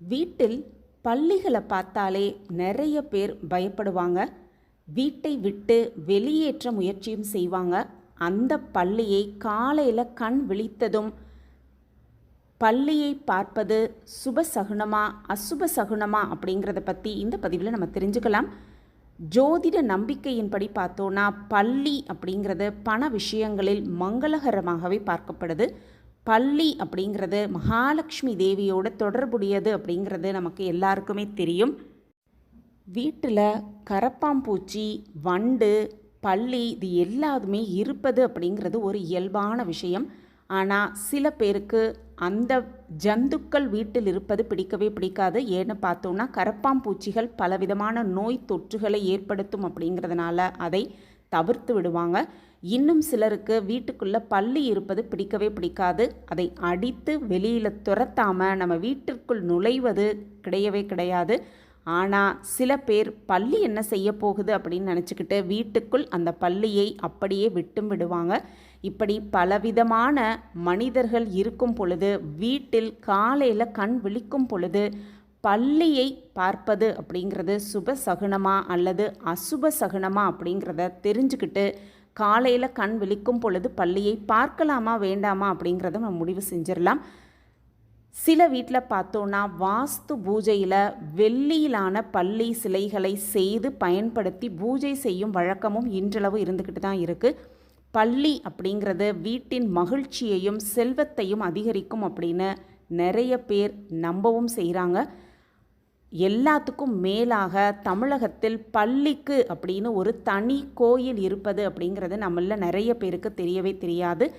வீட்டில் பள்ளிகளை பார்த்தாலே நிறைய பேர் பயப்படுவாங்க. வீட்டை விட்டு வெளியேற்ற முயற்சியும் செய்வாங்க. அந்த பள்ளியை காலையில் கண் விழித்ததும் பள்ளியை பார்ப்பது சுப சகுனமா அசுப சகுனமா அப்படிங்கிறத பற்றி இந்த பதிவில் நம்ம தெரிஞ்சுக்கலாம். ஜோதிட நம்பிக்கையின்படி பார்த்தோன்னா பள்ளி அப்படிங்கிறது பண விஷயங்களில் மங்களகரமாகவே பார்க்கப்படுது. பள்ளி அப்படிங்கிறது மகாலட்சுமி தேவியோட தொடர்புடையது அப்படிங்கிறது நமக்கு எல்லாருக்குமே தெரியும். வீட்டில் கரப்பாம்பூச்சி வண்டு பள்ளி இது எல்லாதுமே இருப்பது அப்படிங்கிறது ஒரு இயல்பான விஷயம். ஆனால் சில பேருக்கு அந்த ஜந்துக்கள் வீட்டில் இருப்பது பிடிக்கவே பிடிக்காது. ஏன்னு பார்த்தோன்னா கரப்பாம்பூச்சிகள் பலவிதமான நோய் தொற்றுகளை ஏற்படுத்தும் அப்படிங்கிறதுனால அதை தவிர்த்து விடுவாங்க. இன்னும் சிலருக்கு வீட்டுக்குள்ளே பள்ளி இருப்பது பிடிக்கவே பிடிக்காது. அதை அடித்து வெளியில் துரத்தாமல் நம்ம வீட்டிற்குள் நுழைவது கிடையவே கிடையாது. ஆனால் சில பேர் பள்ளி என்ன செய்ய போகுது அப்படின்னு நினச்சிக்கிட்டு வீட்டுக்குள் அந்த பள்ளியை அப்படியே விட்டும் விடுவாங்க. இப்படி பலவிதமான மனிதர்கள் இருக்கும் பொழுது வீட்டில் காலையில் கண் விழிக்கும் பொழுது பள்ளியை பார்ப்பது அப்படிங்கிறது சுப சகுனமா அல்லது அசுப சகுனமா அப்படிங்கிறத தெரிஞ்சுக்கிட்டு காலையில் கண் விழிக்கும் பொழுது பள்ளியை பார்க்கலாமா வேண்டாமா அப்படிங்கிறத நம்ம முடிவு செஞ்சிடலாம். சில வீட்டில் பார்த்தோன்னா வாஸ்து பூஜையில் வெள்ளியிலான பள்ளி சிலைகளை செய்து பயன்படுத்தி பூஜை செய்யும் வழக்கமும் இன்றளவு இருந்துக்கிட்டு தான் இருக்குது பள்ளி அப்படிங்கிறது வீட்டின் மகிழ்ச்சியையும் செல்வத்தையும் அதிகரிக்கும் அப்படின்னு நிறைய பேர் நம்பவும் செய்கிறாங்க எல்லாத்துக்கும் மேலாக தமிழகத்தில் பள்ளிக்கு அப்படின்னு ஒரு தனி கோயில் இருப்பது அப்படிங்கிறது நம்மள நிறைய பேருக்கு தெரியவே தெரியாது.